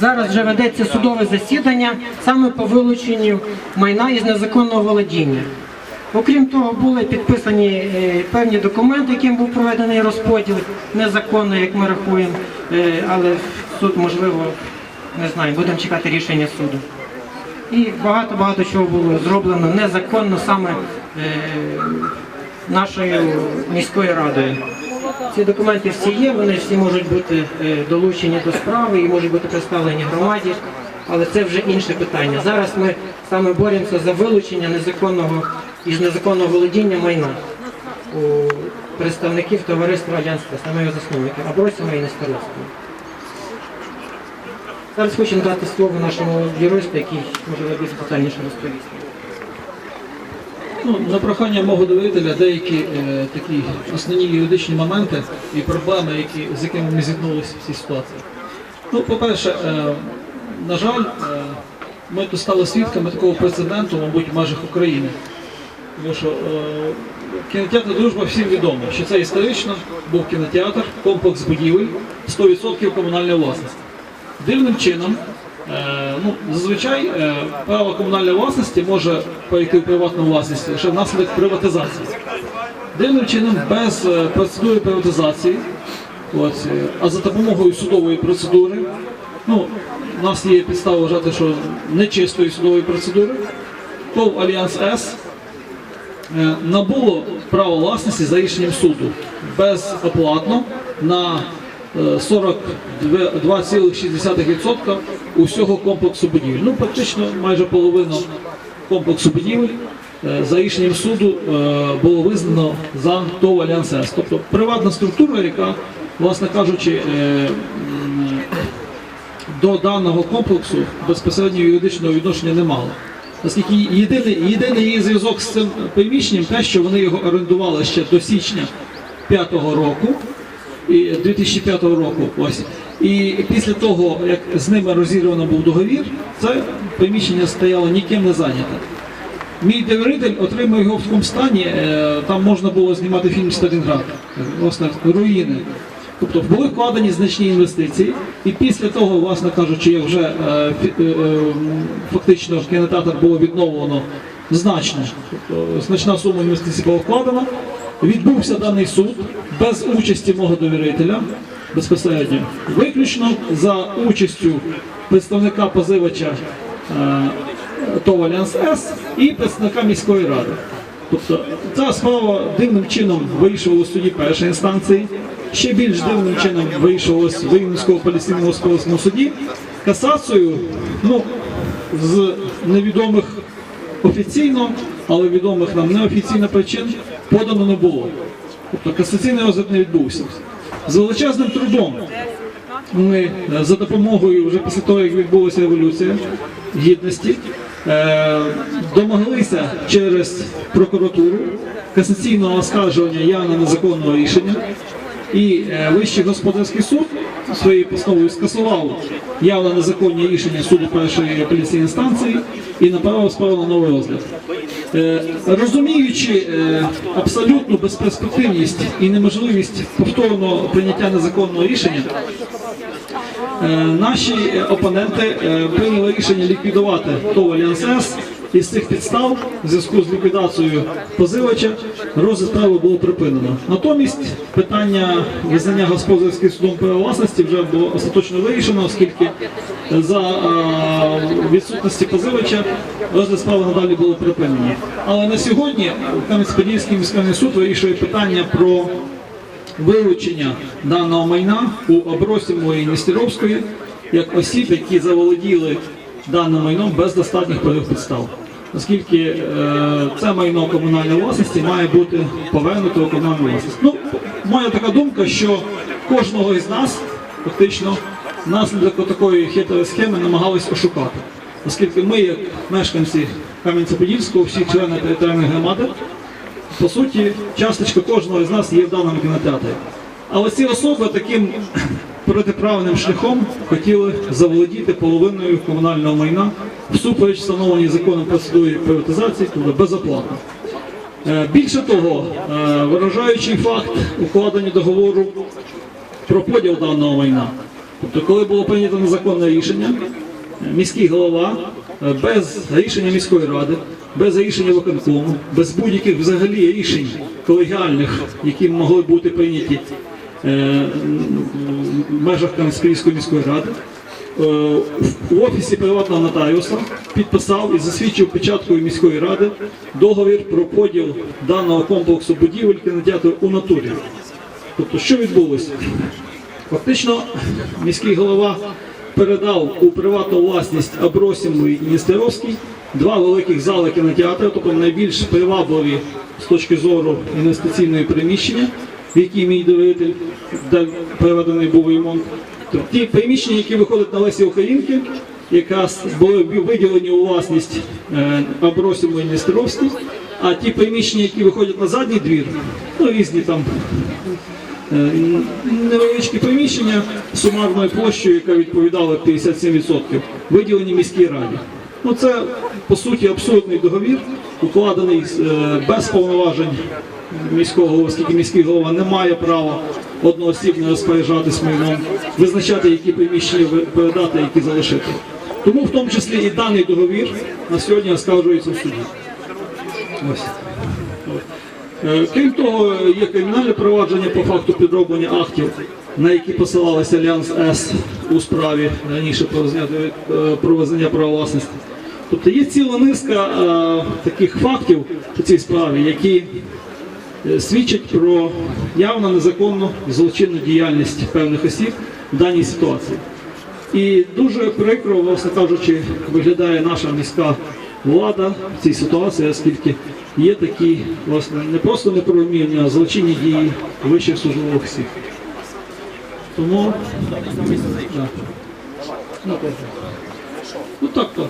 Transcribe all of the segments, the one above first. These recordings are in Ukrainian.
Зараз вже ведеться судове засідання саме по вилученню майна із незаконного володіння. Окрім того, були підписані е, певні документи, яким був проведений розподіл, незаконно, як ми рахуємо, е, але суд, можливо, не знаю, будемо чекати рішення суду. І багато-багато чого було зроблено незаконно саме е, нашою міською радою. Ці документи всі є, вони всі можуть бути е, долучені до справи і можуть бути представлені громаді, але це вже інше питання. Зараз ми саме боремося за вилучення незаконного із незаконного володіння майна у представників товариства Альянс Трес, саме його засновників, Абросіма і Нестеровського. Зараз хочемо дати слово нашому юристу, який може більш детальніше розповісти. Ну, на прохання мого довірителя деякі е, такі основні юридичні моменти і проблеми, які, з якими ми зіткнулися в цій ситуації. Ну, по-перше, е, на жаль, е, ми тут стали свідками такого прецеденту, мабуть, в межах України. Тому що е, кінотеатр Дружба всім відомо, що це історично був кінотеатр, комплекс будівель, 100% комунальної власності. Дивним чином, ну, зазвичай е, право комунальної власності може перейти в приватну власність лише внаслідок приватизації. Дивним чином, без е, процедури приватизації, от, е, а за допомогою судової процедури, ну, у нас є підстава вважати, що нечистої судової процедури, ТОВ Альянс С е, набуло право власності за рішенням суду безоплатно на е, 42,6% усього комплексу будівель. Ну, практично майже половину комплексу будівель е, за рішенням суду е, було визнано за ТОВ Альянс С. Тобто приватна структура, яка, власне кажучи, е, до даного комплексу безпосередньо юридичного відношення не мало. Оскільки єдиний, єдиний її зв'язок з цим приміщенням, те, що вони його орендували ще до січня 5-го року, і 2005 року. Ось. І після того, як з ними розірвано був договір, це приміщення стояло ніким не зайняте. Мій довіритель отримав його в такому стані, е, там можна було знімати фільм Сталінград, власне, руїни. Тобто були вкладені значні інвестиції, і після того, власне кажучи, як вже е, е, фактично кінотеатр було відновлено значно, тобто значна сума інвестицій була вкладена, відбувся даний суд без участі мого довірителя безпосередньо, виключно за участю представника позивача е, ТОВ Альянс С і представника міської ради. Тобто ця справа дивним чином вирішувала в суді першої інстанції, ще більш дивним чином вирішувалась в Рівненському апеляційному господарському суді. Касацію, ну, з невідомих офіційно, але відомих нам неофіційно причин подано не було. Тобто касаційний розгляд не відбувся. З величезним трудом ми е, за допомогою вже після того, як відбулася революція гідності, е, домоглися через прокуратуру касаційного оскаржування явно незаконного рішення. І е, Вищий господарський суд своєю постановою скасував явно незаконні рішення суду першої апеляційної інстанції і направив справу на новий розгляд. Е, Розуміючи е, абсолютну безперспективність і неможливість повторного прийняття незаконного рішення, Е, Наші опоненти прийняли рішення ліквідувати ТОВ Альянс С. І з цих підстав, в зв'язку з ліквідацією позивача, розгляд справи було припинено. Натомість питання визнання господарським судом власності вже було остаточно вирішено, оскільки за е, відсутності позивача розгляд справи надалі було припинено. Але на сьогодні Кам'янець-Подільський міський суд вирішує питання про вилучення даного майна у Абросімої і Нестеровської як осіб, які заволоділи даним майном без достатніх правових підстав. Оскільки е, це майно комунальної власності має бути повернуто у комунальну власність. Ну, моя така думка, що кожного із нас фактично внаслідок такої хитрої схеми намагались ошукати. Оскільки ми, як мешканці Кам'янця-Подільського, всі члени територіальної громади, по суті, часточка кожного з нас є в даному кінотеатрі. Але ці особи таким протиправним шляхом хотіли заволодіти половиною комунального майна всупереч встановленій законом процедурі приватизації, тобто безоплатно. Е, Більше того, е, виражаючи факт укладення договору про поділ даного майна, Тобто, коли було прийнято незаконне рішення, е, міський голова без рішення міської ради, без рішення виконкому, без будь-яких взагалі рішень колегіальних, які могли бути прийняті в межах Кам'янської міської ради, е, в офісі приватного нотаріуса підписав і засвідчив печаткою міської ради договір про поділ даного комплексу будівель кінотеатру у натурі. Тобто, що відбулося? Фактично, міський голова передав у приватну власність Абросімовий і Нестеровський два великих зали кінотеатру, тобто найбільш привабливі з точки зору інвестиційної приміщення, в якій мій довіритель, де проведений був ремонт. Тобто ті приміщення, які виходять на Лесі Українки, якраз були виділені у власність е, Абросімовий і Нестеровський, а ті приміщення, які виходять на задній двір, ну різні там Е, невеличкі приміщення сумарною площею, яка відповідала 57%, виділені міській раді. Ну це по суті абсурдний договір, укладений е, без повноважень міського голови, оскільки міський голова не має права одноосібно розпоряджатись майном, визначати, які приміщення передати, які залишити. Тому в тому числі і даний договір на сьогодні оскаржується в суді. Ось. Е, Крім того, є кримінальне провадження по факту підроблення актів, на які посилалися Альянс С у справі раніше е, про визнання права власності. Тобто є ціла низка е, таких фактів у цій справі, які е, свідчать про явно незаконну злочинну діяльність певних осіб в даній ситуації. І дуже прикро, власне кажучи, виглядає наша міська влада в цій ситуації, оскільки є такі власне не просто неправомірні, а злочинні дії вищих службових осіб. Тому. Ну, так. ну так так.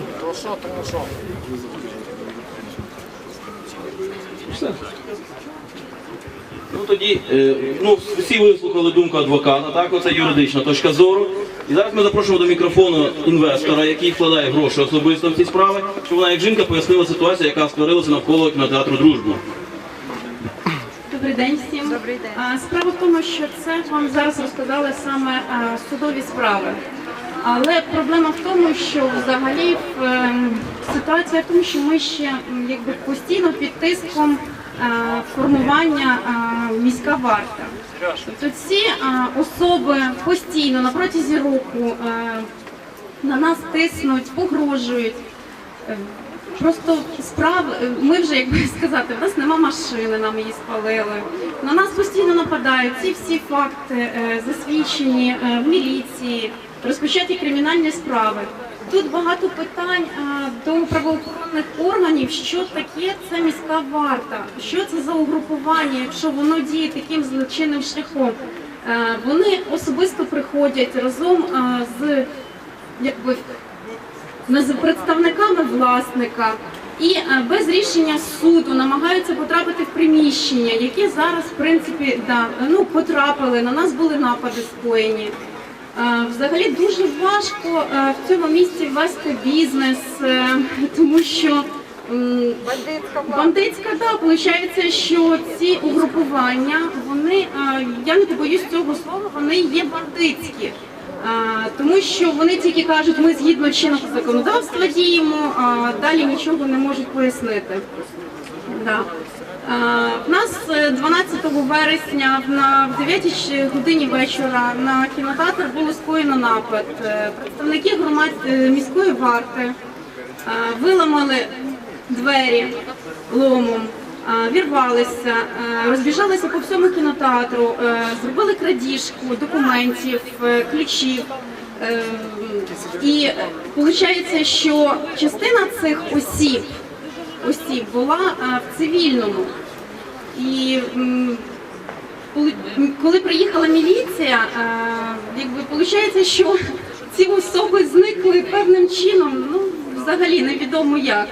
Все. Ну тоді е, ну, всі вислухали думку адвоката, так, оце юридична точка зору. І зараз ми запрошуємо до мікрофону інвестора, який вкладає гроші особисто в ці справи, щоб вона як жінка пояснила ситуацію, яка створилася навколо кінотеатру Дружба. Добрий день всім. Добрий день. Справа в тому, що це вам зараз розказали саме судові справи. Але проблема в тому, що взагалі в, ем, ситуація в тому, що ми ще якби постійно під тиском формування міська варта. Тобто ці особи постійно на протязі року на нас тиснуть, погрожують. Е, Просто справ, е, ми вже, як би сказати, в нас нема машини, нам її спалили. На нас постійно нападають. Ці всі факти е, засвідчені е, в міліції, розпочаті кримінальні справи. Тут багато питань до правоохоронних органів, що таке це міська варта, що це за угрупування, якщо воно діє таким злочинним шляхом. Вони особисто приходять разом з якби з представниками власника і без рішення суду намагаються потрапити в приміщення, які зараз, в принципі, да, ну, потрапили, на нас були напади скоєні. Взагалі дуже важко в цьому місці вести бізнес, е, тому що Бандитська. Бандитська, так, виходить, що ці угрупування, вони, я не побоюсь цього слова, вони є бандитські. Тому що вони тільки кажуть, ми згідно чинного законодавства діємо, а далі нічого не можуть пояснити. Да. Е, В нас е, 12 вересня на в 9 годині вечора на кінотеатр було скоєно напад. Е, Представники громад е, міської варти е, виламали двері ломом, е, вірвалися, е, розбіжалися по всьому кінотеатру, е, зробили крадіжку документів, е, ключів. Е, І виходить, що частина цих осіб, осіб була в цивільному. І коли, коли приїхала міліція, якби виходить, що ці особи зникли певним чином, ну взагалі невідомо як.